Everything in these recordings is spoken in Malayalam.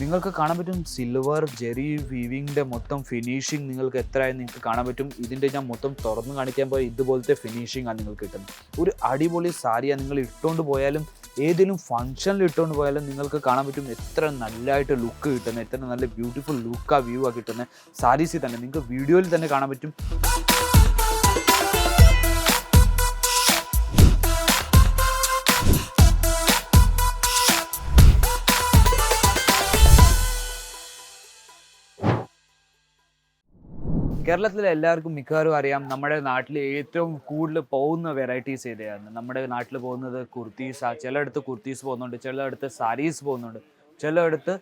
നിങ്ങൾക്ക് കാണാൻ പറ്റും സിൽവർ ജെറി വീവിങ്ങിന്റെ മൊത്തം ഫിനിഷിങ് നിങ്ങൾക്ക് എത്രയായി നിങ്ങൾക്ക് കാണാൻ പറ്റും. ഇതിന്റെ ഞാൻ മൊത്തം തുറന്ന് കാണിക്കാൻ പോയാൽ ഇതുപോലത്തെ ഫിനിഷിംഗ് ആണ് നിങ്ങൾക്ക് കിട്ടുന്നത്. ഒരു അടിപൊളി സാരിയാണ് നിങ്ങൾ ഇട്ടുകൊണ്ട് പോയാലും ഏതെങ്കിലും ഫംഗ്ഷനിൽ ഇട്ടുകൊണ്ട് പോയാലും നിങ്ങൾക്ക് കാണാൻ പറ്റും എത്ര നല്ലതായിട്ട് ലുക്ക് കിട്ടുന്നത് എത്ര നല്ല ബ്യൂട്ടിഫുൾ ലുക്കാണ് വ്യൂ ആ കിട്ടുന്നത്. സാരീസിൽ തന്നെ നിങ്ങൾക്ക് വീഡിയോയിൽ തന്നെ കാണാൻ പറ്റും. കേരളത്തിലെ എല്ലാവർക്കും മിക്കവാറും അറിയാം നമ്മുടെ നാട്ടിൽ ഏറ്റവും കൂടുതൽ പോകുന്ന വെറൈറ്റീസ് ഏതാണ് നമ്മുടെ നാട്ടിൽ പോകുന്നത് കുർത്തീസ് ചിലയിടത്ത് കുർത്തീസ് പോകുന്നുണ്ട് ചിലയിടത്ത് സാരീസ് പോകുന്നുണ്ട് ചിലയിടത്ത്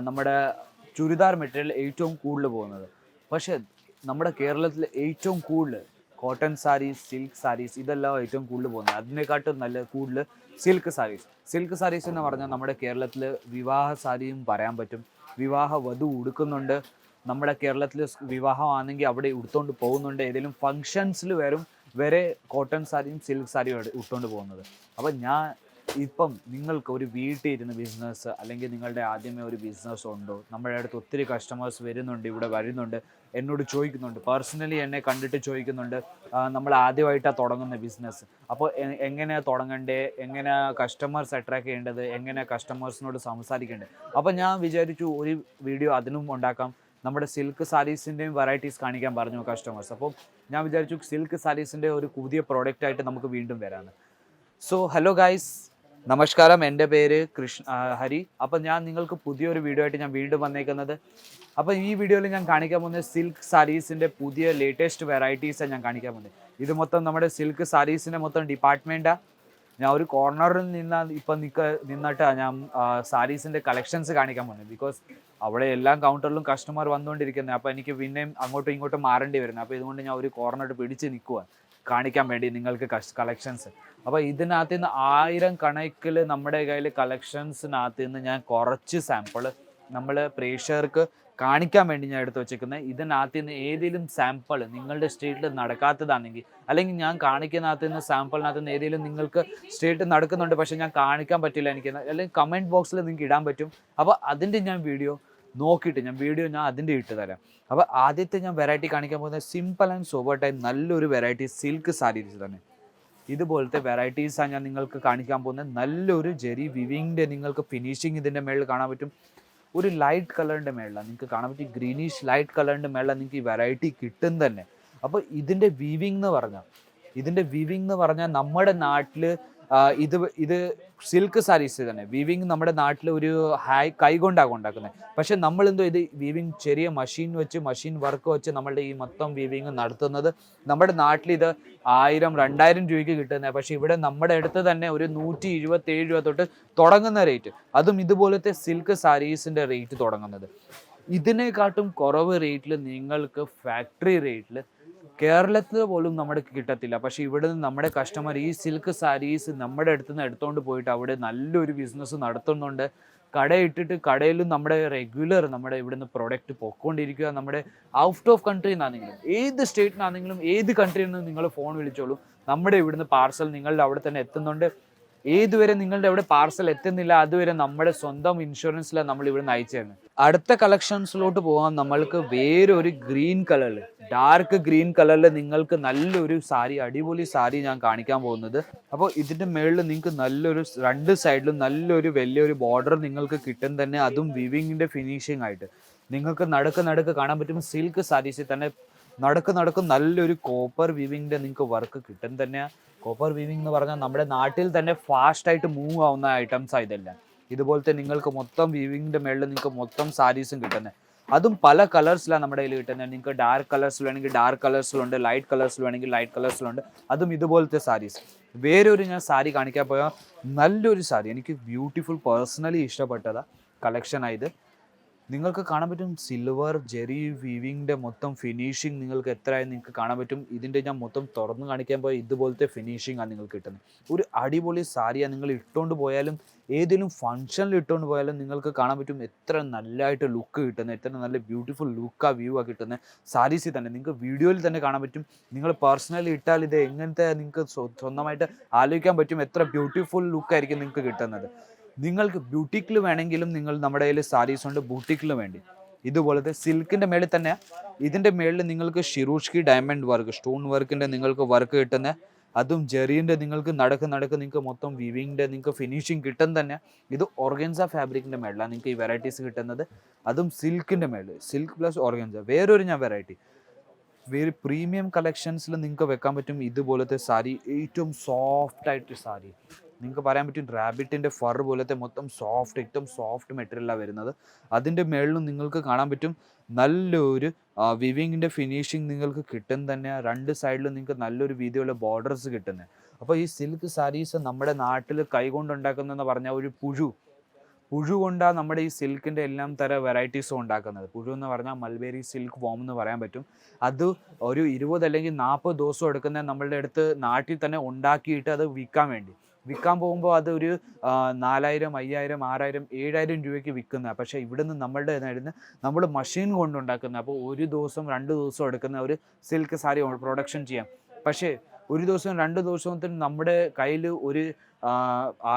നമ്മുടെ ചുരിദാർ മെറ്റീരിയൽ ഏറ്റവും കൂടുതൽ പോകുന്നത്. പക്ഷേ നമ്മുടെ കേരളത്തിൽ ഏറ്റവും കൂടുതൽ കോട്ടൺ സാരീസ് സിൽക്ക് സാരീസ് ഇതെല്ലാം ഏറ്റവും കൂടുതൽ പോകുന്നത്. അതിനെക്കാട്ടും നല്ല കൂടുതൽ സിൽക്ക് സാരീസ്. സിൽക്ക് സാരീസ് എന്ന് പറഞ്ഞാൽ നമ്മുടെ കേരളത്തിൽ വിവാഹ സാരിയും പറയാൻ പറ്റും. വിവാഹ വധു ഉടുക്കുന്നുണ്ട്. നമ്മുടെ കേരളത്തിൽ വിവാഹമാണെങ്കിൽ അവിടെ ഉടുത്തോണ്ട് പോകുന്നുണ്ട്. ഏതെങ്കിലും ഫങ്ഷൻസിൽ വരും വരെ കോട്ടൺ സാരിയും സിൽക്ക് സാരിയും ഇട്ടുകൊണ്ട് പോകുന്നത്. അപ്പം ഞാൻ ഇപ്പം നിങ്ങൾക്ക് ഒരു വീട്ടിൽ ഇരുന്ന് ബിസിനസ് അല്ലെങ്കിൽ നിങ്ങളുടെ ആദ്യമേ ഒരു ബിസിനസ് ഉണ്ടോ? നമ്മുടെ അടുത്ത് ഒത്തിരി കസ്റ്റമേഴ്സ് വരുന്നുണ്ട് ഇവിടെ വരുന്നുണ്ട് എന്നോട് ചോദിക്കുന്നുണ്ട്. പേഴ്സണലി എന്നെ കണ്ടിട്ട് ചോദിക്കുന്നുണ്ട് നമ്മൾ ആദ്യമായിട്ടാണ് തുടങ്ങുന്ന ബിസിനസ് അപ്പോൾ എങ്ങനെയാണ് തുടങ്ങേണ്ടത് എങ്ങനെ കസ്റ്റമേഴ്സ് അട്രാക്ട് ചെയ്യേണ്ടത്? എങ്ങനെ കസ്റ്റമേഴ്സിനോട് സംസാരിക്കേണ്ടത്? അപ്പോൾ ഞാൻ വിചാരിച്ചു ഒരു വീഡിയോ അതിനും ഉണ്ടാക്കാം. നമ്മുടെ സിൽക്ക് സാരീസിന്റെയും വെറൈറ്റീസ് കാണിക്കാൻ പറഞ്ഞു കസ്റ്റമേഴ്സ് അപ്പോൾ ഞാൻ വിചാരിച്ചു സിൽക്ക് സാരീസിന്റെ ഒരു പുതിയ പ്രോഡക്റ്റ് ആയിട്ട് നമുക്ക് വീണ്ടും വരാമെന്ന് സോ ഹലോ ഗായ്സ് നമസ്കാരം. എന്റെ പേര് കൃഷ്ണ ഹരി. അപ്പം ഞാൻ നിങ്ങൾക്ക് പുതിയൊരു വീഡിയോ ആയിട്ട് ഞാൻ വീണ്ടും വന്നേക്കുന്നത്. അപ്പം ഈ വീഡിയോയിൽ ഞാൻ കാണിക്കാൻ പോകുന്നത് സിൽക്ക് സാരീസിന്റെ പുതിയ ലേറ്റസ്റ്റ് വെറൈറ്റീസാണ് ഞാൻ കാണിക്കാൻ പോകുന്നത്. ഇത് മൊത്തം നമ്മുടെ സിൽക്ക് സാരീസിന്റെ മൊത്തം ഡിപ്പാർട്ട്മെന്റാണ് ഞാൻ ഒരു കോർണറിൽ നിന്ന് ഇപ്പം നിൽക്ക നിന്നിട്ടാണ് ഞാൻ സാരീസിന്റെ കളക്ഷൻസ് കാണിക്കാൻ പോകുന്നത്. ബിക്കോസ് അവിടെ എല്ലാ കൗണ്ടറിലും കസ്റ്റമർ വന്നുകൊണ്ടിരിക്കുന്നത് അപ്പോൾ എനിക്ക് പിന്നെയും അങ്ങോട്ടും ഇങ്ങോട്ടും മാറേണ്ടി വരുന്നത് അപ്പോൾ ഇതുകൊണ്ട് ഞാൻ ഒരു കോർണർ പിടിച്ച് നിൽക്കുക കാണിക്കാൻ വേണ്ടി നിങ്ങൾക്ക് കളക്ഷൻസ് അപ്പോൾ ഇതിനകത്ത് നിന്ന് ആയിരം കണക്കിൽ നമ്മുടെ കയ്യിൽ കളക്ഷൻസിനകത്ത് നിന്ന് ഞാൻ കുറച്ച് സാമ്പിൾ നമ്മൾ പ്രേക്ഷകർക്ക് കാണിക്കാൻ വേണ്ടി ഞാൻ എടുത്തു വെച്ചേക്കുന്നത് ഇതിനകത്ത് നിന്ന് ഏതെങ്കിലും സാമ്പിൾ നിങ്ങളുടെ സ്റ്റേറ്റിൽ നടക്കാത്തതാണെങ്കിൽ അല്ലെങ്കിൽ ഞാൻ കാണിക്കുന്നതിനകത്ത് നിന്ന് സാമ്പിളിനകത്ത് നിന്ന് ഏതെങ്കിലും നിങ്ങൾക്ക് സ്റ്റേറ്റ് നടക്കുന്നുണ്ട് പക്ഷേ ഞാൻ കാണിക്കാൻ പറ്റില്ല എനിക്ക് അല്ലെങ്കിൽ കമന്റ് ബോക്സിൽ നിങ്ങൾക്ക് ഇടാൻ പറ്റും. അപ്പോൾ അതിന്റെ ഞാൻ വീഡിയോ നോക്കിയിട്ട് ഞാൻ വീഡിയോ ഞാൻ അതിന്റെ ഇട്ട് തരാം. അപ്പോൾ ആദ്യത്തെ ഞാൻ വെറൈറ്റി കാണിക്കാൻ പോകുന്നത് സിമ്പിൾ ആൻഡ് സോബർ ടൈം നല്ലൊരു വെറൈറ്റി സിൽക്ക് സാരീസ് തന്നെ. ഇതുപോലത്തെ വെറൈറ്റീസാണ് ഞാൻ നിങ്ങൾക്ക് കാണിക്കാൻ പോകുന്നത് നല്ലൊരു ജെറി വിവിങ്ങിന്റെ നിങ്ങൾക്ക് ഫിനിഷിങ് ഇതിന്റെ മേളിൽ കാണാൻ പറ്റും. ഒരു ലൈറ്റ് കളറിന്റെ മേളിലാണ് നിങ്ങൾക്ക് കാണാൻ പറ്റും. ഗ്രീനിഷ് ലൈറ്റ് കളറിന്റെ മേളിലാണ് നിങ്ങൾക്ക് ഈ വെറൈറ്റി കിട്ടും തന്നെ. അപ്പോൾ ഇതിന്റെ വീവിങ് എന്ന് പറഞ്ഞാൽ ഇതിന്റെ വിവിങ് എന്ന് പറഞ്ഞാൽ നമ്മുടെ നാട്ടിൽ ഇത് ഇത് സിൽക്ക് സാരീസ് തന്നെ. വീവിങ് നമ്മുടെ നാട്ടിൽ ഒരു ഹൈ കൈകൊണ്ടാകും ഉണ്ടാക്കുന്നത് പക്ഷെ നമ്മൾ എന്തോ ഇത് വീവിങ് ചെറിയ മെഷീൻ വെച്ച് മെഷീൻ വർക്ക് വെച്ച് നമ്മളുടെ ഈ മൊത്തം വീവിങ് നടത്തുന്നത്. നമ്മുടെ നാട്ടിൽ ഇത് ആയിരം രണ്ടായിരം രൂപയ്ക്ക് കിട്ടുന്നത് പക്ഷെ ഇവിടെ നമ്മുടെ അടുത്ത് തന്നെ ഒരു നൂറ്റി ഇരുപത്തേഴ് രൂപ തൊട്ട് തുടങ്ങുന്ന റേറ്റ് അതും ഇതുപോലത്തെ സിൽക്ക് സാരീസിന്റെ റേറ്റ് തുടങ്ങുന്നത്. ഇതിനെക്കാട്ടും കുറവ് റേറ്റിൽ നിങ്ങൾക്ക് ഫാക്ടറി റേറ്റിൽ കേരളത്തിൽ പോലും നമ്മുടെ കിട്ടത്തില്ല. പക്ഷേ ഇവിടെ നിന്ന് നമ്മുടെ കസ്റ്റമർ ഈ സിൽക്ക് സാരീസ് നമ്മുടെ അടുത്ത് നിന്ന് എടുത്തുകൊണ്ട് പോയിട്ട് അവിടെ നല്ലൊരു ബിസിനസ് നടത്തുന്നുണ്ട്. കടയിട്ടിട്ട് കടയിലും നമ്മുടെ റെഗുലർ നമ്മുടെ ഇവിടുന്ന് പ്രൊഡക്റ്റ് പൊക്കോണ്ടിരിക്കുക. നമ്മുടെ ഔട്ട് ഓഫ് കൺട്രി നിന്നാണെങ്കിലും ഏത് സ്റ്റേറ്റിനാണെങ്കിലും ഏത് കൺട്രിയിൽ നിന്ന് നിങ്ങൾ ഫോൺ വിളിച്ചോളൂ. നമ്മുടെ ഇവിടുന്ന് പാർസൽ നിങ്ങളുടെ അവിടെ തന്നെ എത്തുന്നുണ്ട്. ഏതുവരെ നിങ്ങളുടെ അവിടെ പാർസൽ എത്തുന്നില്ല അതുവരെ നമ്മുടെ സ്വന്തം ഇൻഷുറൻസിലാണ് നമ്മൾ ഇവിടെ അയച്ചു തരുന്നത് അടുത്ത കളക്ഷൻസിലോട്ട് പോകാൻ നമ്മൾക്ക് വേറൊരു ഗ്രീൻ കളറിൽ ഡാർക്ക് ഗ്രീൻ കളറിൽ നിങ്ങൾക്ക് നല്ലൊരു സാരി അടിപൊളി സാരി ഞാൻ കാണിക്കാൻ പോകുന്നത്. അപ്പോൾ ഇതിന്റെ മുകളിൽ നിങ്ങൾക്ക് നല്ലൊരു രണ്ട് സൈഡിലും നല്ലൊരു വലിയൊരു ബോർഡർ നിങ്ങൾക്ക് കിട്ടും തന്നെ അതും വിവിങ്ങിന്റെ ഫിനിഷിംഗ് ആയിട്ട്. നിങ്ങൾക്ക് നടുക്ക് നടുക്ക് കാണാൻ പറ്റും സിൽക്ക് സാരീസിൽ തന്നെ നടക്ക് നടക്ക് നല്ലൊരു കോപ്പർ വിവിങ്ങിന്റെ നിങ്ങൾക്ക് വർക്ക് കിട്ടും തന്നെ കോപ്പർ വീവിംഗ് എന്ന് പറഞ്ഞാൽ നമ്മുടെ നാട്ടിൽ തന്നെ ഫാസ്റ്റ് ആയിട്ട് മൂവ് ആവുന്ന ഐറ്റംസ് ഇതെല്ലാം. ഇതുപോലത്തെ നിങ്ങൾക്ക് മൊത്തം വീവിങ്ങിന്റെ മേളിൽ നിങ്ങൾക്ക് മൊത്തം സാരീസും കിട്ടുന്നത് അതും പല കളേഴ്സിലാണ് നമ്മുടെ കയ്യിൽ കിട്ടുന്നത് നിങ്ങൾക്ക് ഡാർക്ക് കളേഴ്സിൽ വേണമെങ്കിൽ ഡാർക്ക് കളേഴ്സിലുണ്ട് ലൈറ്റ് കളേഴ്സിൽ വേണമെങ്കിൽ ലൈറ്റ് കളേഴ്സിലുണ്ട് അതും ഇതുപോലത്തെ സാരീസ് വേറൊരു ഞാൻ സാരി കാണിക്കാൻ പോയാൽ നല്ലൊരു സാരി എനിക്ക് ബ്യൂട്ടിഫുൾ പേഴ്സണലി ഇഷ്ടപ്പെട്ടതാണ് കളക്ഷനായത് നിങ്ങൾക്ക് കാണാൻ പറ്റും സിൽവർ ജെറി വീവിങ്ങിന്റെ മൊത്തം ഫിനിഷിങ് നിങ്ങൾക്ക് എത്രയായി നിങ്ങൾക്ക് കാണാൻ പറ്റും. ഇതിന്റെ ഞാൻ മൊത്തം തുറന്ന് കാണിക്കാൻ പോയാൽ ഇതുപോലത്തെ ഫിനിഷിംഗ് ആണ് നിങ്ങൾക്ക് കിട്ടുന്നത്. ഒരു അടിപൊളി സാരിയാണ് നിങ്ങൾ ഇട്ടുകൊണ്ട് പോയാലും ഏതെങ്കിലും ഫംഗ്ഷനിൽ ഇട്ടുകൊണ്ട് പോയാലും നിങ്ങൾക്ക് കാണാൻ പറ്റും എത്ര നല്ലതായിട്ട് ലുക്ക് കിട്ടുന്നത് എത്ര നല്ല ബ്യൂട്ടിഫുൾ ലുക്കാണ് വ്യൂ ആ കിട്ടുന്നത് സാരീസിൽ തന്നെ നിങ്ങൾക്ക് വീഡിയോയിൽ തന്നെ കാണാൻ പറ്റും. നിങ്ങൾ പേഴ്സണലി ഇട്ടാൽ ഇത് എങ്ങനത്തെ നിങ്ങൾക്ക് സ്വ- സ്വന്തമായിട്ട് ആലോചിക്കാൻ പറ്റും എത്ര ബ്യൂട്ടിഫുൾ ലുക്കായിരിക്കും നിങ്ങൾക്ക് കിട്ടുന്നത്. നിങ്ങൾക്ക് ബ്യൂട്ടിക്കിൽ വേണമെങ്കിലും നിങ്ങൾ നമ്മുടെ കയ്യിൽ സാരീസ് ഉണ്ട് ബൂട്ടിക്കിൽ വേണ്ടി. ഇതുപോലത്തെ സിൽക്കിന്റെ മേളിൽ തന്നെ ഇതിന്റെ മേളിൽ നിങ്ങൾക്ക് ഷിറൂഷ്കി ഡയമണ്ട് വർക്ക് സ്റ്റോൺ വർക്കിന്റെ നിങ്ങൾക്ക് വർക്ക് കിട്ടുന്ന അതും ജെറിന്റെ നിങ്ങൾക്ക് നടക്ക് നടക്ക് നിങ്ങൾക്ക് മൊത്തം വിവിങ്ങിന്റെ നിങ്ങൾക്ക് ഫിനിഷിങ് കിട്ടും തന്നെ ഇത് ഓർഗൻസ ഫാബ്രിക്കിന്റെ മേളിലാണ് നിങ്ങൾക്ക് ഈ വെറൈറ്റീസ് കിട്ടുന്നത്. അതും സിൽക്കിന്റെ മേളിൽ സിൽക്ക് പ്ലസ് ഓർഗൻസ വേറൊരു ഞാൻ വെറൈറ്റി വേറെ പ്രീമിയം കളക്ഷൻസിൽ നിങ്ങൾക്ക് വെക്കാൻ പറ്റും ഇതുപോലത്തെ സാരി ഏറ്റവും സോഫ്റ്റ് ആയിട്ട് സാരി. നിങ്ങൾക്ക് പറയാൻ പറ്റും റാബിറ്റിന്റെ ഫർ പോലത്തെ മൊത്തം സോഫ്റ്റ് ഏറ്റവും സോഫ്റ്റ് മെറ്റീരിയലാണ് വരുന്നത്. അതിന്റെ മേളിലും നിങ്ങൾക്ക് കാണാൻ പറ്റും നല്ലൊരു വിവിങ്ങിന്റെ ഫിനിഷിങ് നിങ്ങൾക്ക് കിട്ടും തന്നെ. രണ്ട് സൈഡിലും നിങ്ങൾക്ക് നല്ലൊരു വീതിയുള്ള ബോർഡേഴ്സ് കിട്ടുന്നത് അപ്പോൾ ഈ സിൽക്ക് സാരീസ് നമ്മുടെ നാട്ടിൽ കൈകൊണ്ടുണ്ടാക്കുന്നതെന്ന് പറഞ്ഞാൽ ഒരു പുഴു. പുഴു കൊണ്ടാണ് നമ്മുടെ ഈ സിൽക്കിന്റെ എല്ലാം തര വെറൈറ്റീസും ഉണ്ടാക്കുന്നത്. പുഴു എന്ന് പറഞ്ഞാൽ മൽബേരി സിൽക്ക് വോം എന്ന് പറയാൻ പറ്റും. അത് ഒരു ഇരുപത് അല്ലെങ്കിൽ നാൽപ്പത് ദിവസം എടുക്കുന്ന നമ്മളുടെ അടുത്ത് നാട്ടിൽ തന്നെ ഉണ്ടാക്കിയിട്ട് അത് വിൽക്കാൻ വേണ്ടി. വിൽക്കാൻ പോകുമ്പോൾ ഒരു നാലായിരം അയ്യായിരം ആറായിരം ഏഴായിരം രൂപയ്ക്ക് വിൽക്കുന്ന പക്ഷേ ഇവിടുന്ന് നമ്മളുടെ ഇതായിരുന്നു നമ്മൾ മഷീൻ കൊണ്ടുണ്ടാക്കുന്ന അപ്പോൾ ഒരു ദിവസം രണ്ട് ദിവസം എടുക്കുന്ന ഒരു സിൽക്ക് സാരി പ്രൊഡക്ഷൻ ചെയ്യാം. പക്ഷേ ഒരു ദിവസം രണ്ട് ദിവസത്തിന് നമ്മുടെ കയ്യിൽ ഒരു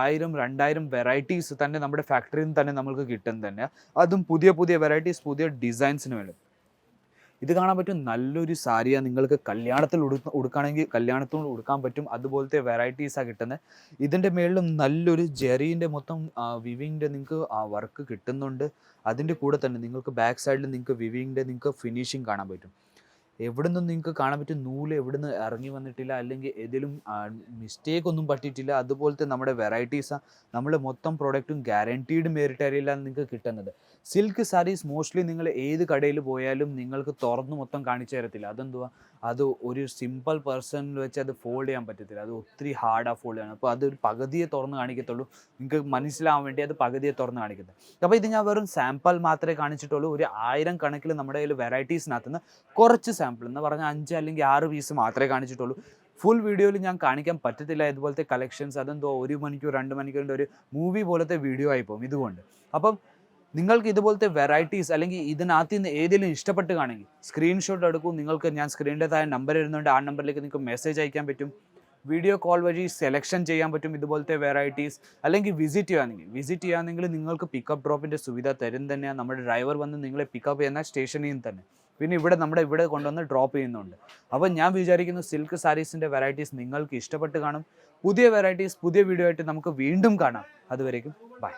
ആയിരം രണ്ടായിരം വെറൈറ്റീസ് തന്നെ നമ്മുടെ ഫാക്ടറിയിൽ നിന്ന് തന്നെ നമുക്ക് കിട്ടും തന്നെ. അതും പുതിയ പുതിയ വെറൈറ്റീസ് പുതിയ ഡിസൈൻസിന് വേണ്ടി. ഇത് കാണാൻ പറ്റും നല്ലൊരു സാരിയാണ് നിങ്ങൾക്ക് കല്യാണത്തിൽ ഉടുക്ക ഉടുക്കുകയാണെങ്കിൽ കല്യാണത്തിൽ ഉടുക്കാൻ പറ്റും. അതുപോലത്തെ വെറൈറ്റീസാണ് കിട്ടുന്നത് ഇതിന്റെ മേളിലും നല്ലൊരു ജെറീന്റെ മൊത്തം വിവിങ്ങിന്റെ നിങ്ങൾക്ക് ആ വർക്ക് കിട്ടുന്നുണ്ട്. അതിന്റെ കൂടെ തന്നെ നിങ്ങൾക്ക് ബാക്ക് സൈഡിൽ നിങ്ങൾക്ക് വിവിങ്ങിന്റെ നിങ്ങൾക്ക് ഫിനിഷിങ് കാണാൻ പറ്റും. എവിടെ നിങ്ങൾക്ക് കാണാൻ പറ്റും നൂൽ എവിടെ നിന്ന് ഇറങ്ങി വന്നിട്ടില്ല അല്ലെങ്കിൽ ഏതെങ്കിലും മിസ്റ്റേക്ക് ഒന്നും പറ്റിയിട്ടില്ല അതുപോലത്തെ നമ്മുടെ വെറൈറ്റീസ് നമ്മൾ മൊത്തം പ്രോഡക്റ്റും ഗ്യാരണ്ടീഡ് മെറിറ്ററിയിലാണ് നിങ്ങൾക്ക് കിട്ടുന്നത്. സിൽക്ക് സാരീസ് മോസ്റ്റ്ലി നിങ്ങൾ ഏത് കടയിൽ പോയാലും നിങ്ങൾക്ക് തുറന്ന് മൊത്തം കാണിച്ചു തരത്തില്ല. അതെന്തുവാ? അത് ഒരു സിമ്പിൾ പേഴ്സണിൽ വെച്ച് അത് ഫോൾഡ് ചെയ്യാൻ പറ്റത്തില്ല. അത് ഒത്തിരി ഹാർഡാണ് ഫോൾഡ് ചെയ്യണം. അപ്പോൾ അതൊരു പകുതിയെ തുറന്ന് കാണിക്കത്തുള്ളൂ. നിങ്ങൾക്ക് മനസ്സിലാവാൻ വേണ്ടി അത് പകുതിയെ തുറന്ന് കാണിക്കുന്നത്. അപ്പോൾ ഇത് ഞാൻ വെറും സാമ്പിൾ മാത്രമേ കാണിച്ചിട്ടുള്ളൂ. ഒരു ആയിരം കണക്കിൽ നമ്മുടെ കയ്യിൽ വെറൈറ്റീസിനകത്ത് നിന്ന് കുറച്ച് സാമ്പിൾ എന്ന് പറഞ്ഞാൽ അഞ്ച് അല്ലെങ്കിൽ ആറ് പീസ് മാത്രമേ കാണിച്ചിട്ടുള്ളൂ. ഫുൾ വീഡിയോയിൽ ഞാൻ കാണിക്കാൻ പറ്റത്തില്ല ഇതുപോലത്തെ കളക്ഷൻസ് അതെന്തോ ഒരു മണിക്കൂർ രണ്ട് മണിക്കൂറിന്റെ ഒരു മൂവി പോലത്തെ വീഡിയോ ആയിപ്പോവും ഇതുകൊണ്ട്. അപ്പം നിങ്ങൾക്ക് ഇതുപോലത്തെ വെറൈറ്റീസ് അല്ലെങ്കിൽ ഇതിനകത്ത് നിന്ന് ഏതെങ്കിലും ഇഷ്ടപ്പെട്ട് കാണെങ്കിൽ സ്ക്രീൻഷോട്ട് എടുക്കൂ. നിങ്ങൾക്ക് ഞാൻ സ്ക്രീനിന്റെ താഴെ നമ്പർ ഇരുന്നുകൊണ്ട് ആ നമ്പറിലേക്ക് നിങ്ങൾക്ക് മെസ്സേജ് അയക്കാൻ പറ്റും. വീഡിയോ കോൾ വഴി സെലക്ഷൻ ചെയ്യാൻ പറ്റും ഇതുപോലത്തെ വെറൈറ്റീസ് അല്ലെങ്കിൽ വിസിറ്റ് ചെയ്യുകയാണെങ്കിൽ വിസിറ്റ് ചെയ്യുകയാണെങ്കിൽ നിങ്ങൾക്ക് പിക്കപ്പ് ഡ്രോപ്പിന്റെ സുവിധ തരും തന്നെയാണ് നമ്മുടെ ഡ്രൈവർ വന്ന് നിങ്ങളെ പിക്കപ്പ് ചെയ്യുന്ന സ്റ്റേഷനിൽ നിന്ന് തന്നെ. പിന്നെ ഇവിടെ നമ്മുടെ ഇവിടെ കൊണ്ടുവന്ന് ഡ്രോപ്പ് ചെയ്യുന്നുണ്ട്. അപ്പോൾ ഞാൻ വിചാരിക്കുന്നു സിൽക്ക് സാരീസിന്റെ വെറൈറ്റീസ് നിങ്ങൾക്ക് ഇഷ്ടപ്പെട്ട് കാണും. പുതിയ വെറൈറ്റീസ് പുതിയ വീഡിയോ ആയിട്ട് നമുക്ക് വീണ്ടും കാണാം. അതുവരേക്കും ബൈ